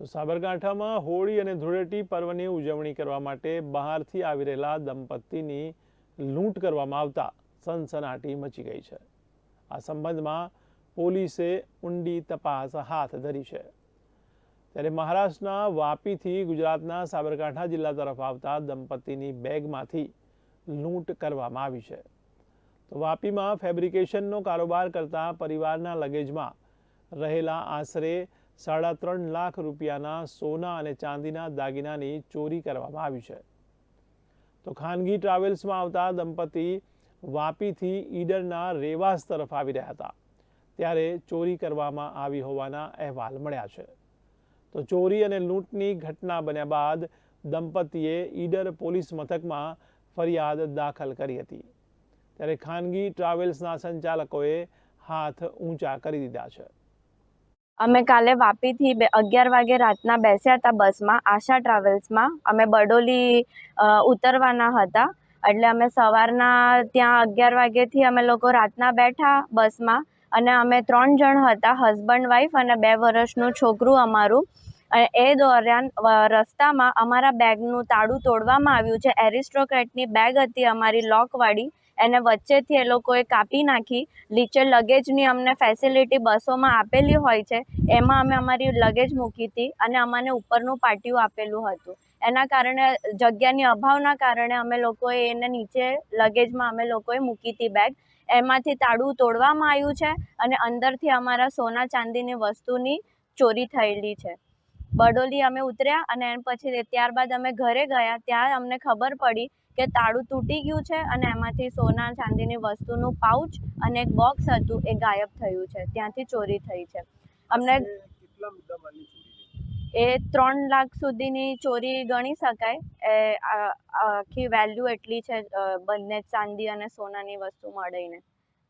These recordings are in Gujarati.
તો સાબરકાંઠામાં હોળી અને ધૂળેટી પર્વની ઉજવણી કરવા માટે બહારથી આવી રહેલા દંપતીની લૂંટ કરવામાં આવતા સનસનાટી મચી ગઈ છે. આ સંબંધમાં પોલીસે ઊંડી તપાસ હાથ ધરી છે. ત્યારે મહારાષ્ટ્રના વાપીથી ગુજરાતના સાબરકાંઠા જિલ્લા તરફ આવતા દંપતીની બેગમાંથી લૂંટ કરવામાં આવી છે. તો વાપીમાં ફેબ્રિકેશનનો કારોબાર કરતા પરિવારના લગેજમાં રહેલા આશરે સાડા ત્રણ લાખ રૂપિયાના સોના અને ચાંદીના દાગીનાની ચોરી કરવામાં આવી છે. તો ખાનગી ટ્રાવેલ્સમાં આવતા દંપતી વાપીથી ઈડરના રેવાસ તરફ આવી રહ્યા હતા. ત્યારે ચોરી કરવામાં આવી હોવાના અહેવાલ મળ્યા છે. તો ચોરી અને લૂંટની ઘટના બન્યા બાદ દંપતીએ ઈડર પોલીસ મથકમાં ફરિયાદ દાખલ કરી હતી. ત્યારે ખાનગી ટ્રાવેલ્સના સંચાલકોએ હાથ ઊંચા કરી દીધા છે. અમે કાલે વાપીથી બે અગિયાર વાગે રાતના બેસ્યા હતા બસમાં, આશા ટ્રાવેલ્સમાં. અમે બડોલી ઉતરવાના હતા. એટલે અમે સવારના ત્યાં અગિયાર વાગ્યેથી અમે લોકો રાતના બેઠા બસમાં અને અમે ત્રણ જણ હતા, હસબન્ડ, વાઈફ અને બે વર્ષનું છોકરું અમારું. અને એ દરમિયાન રસ્તામાં અમારા બેગનું તાળું તોડવામાં આવ્યું છે. એરિસ્ટોક્રેટની બેગ હતી અમારી લોકવાળી. એને વચ્ચેથી એ લોકોએ કાપી નાખી. નીચે લગેજની અમને ફેસિલિટી બસોમાં આપેલી હોય છે. એમાં અમે અમારી લગેજ મૂકી હતી અને અમને ઉપરનું પાટિયું આપેલું હતું. એના કારણે, જગ્યાની અભાવના કારણે અમે લોકોએ એને નીચે લગેજમાં અમે લોકોએ મૂકી હતી બેગ. એમાંથી તાળું તોડવામાં આવ્યું છે અને અંદરથી અમારા સોના ચાંદીની વસ્તુની ચોરી થયેલી છે. બડોલી અમે ઉતર્યા અને પછી ત્યારબાદ અમે ઘરે ગયા. ત્યાં અમને ખબર પડી કે તાળું તૂટી ગયું છે અને એમાંથી સોના ચાંદીની વસ્તુનું પાઉચ અને એક બોક્સ હતું એ ગાયબ થયું છે. ત્યાંથી ચોરી થઈ છે. અમને એ ત્રણ લાખ સુધીની ચોરી ગણી શકાય. એ આખી વેલ્યુ એટલી છે બંને ચાંદી અને સોનાની વસ્તુ મળીને.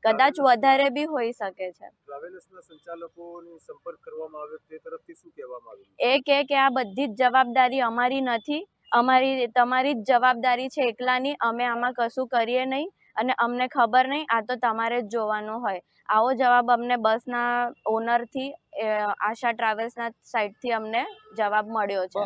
કદાચ વધારે બી હોઈ શકે છે. ટ્રાવેલ્સના સંચાલકોને સંપર્ક કરવામાં આવ્યો તે તરફથી શું કહેવામાં આવ્યું? એ કે આ બધી જ જવાબદારી અમારી નથી. અમારી તમારી જ જવાબદારી છે એકલાની, અમે આમાં કશું કરીએ નહીં અને અમને ખબર નહીં, આ તો તમારે જ જોવાનું હોય. આવો જવાબ અમને બસના ઓનરથી આશા ટ્રાવેલ્સના સાઈડથી અમને જવાબ મળ્યો છે.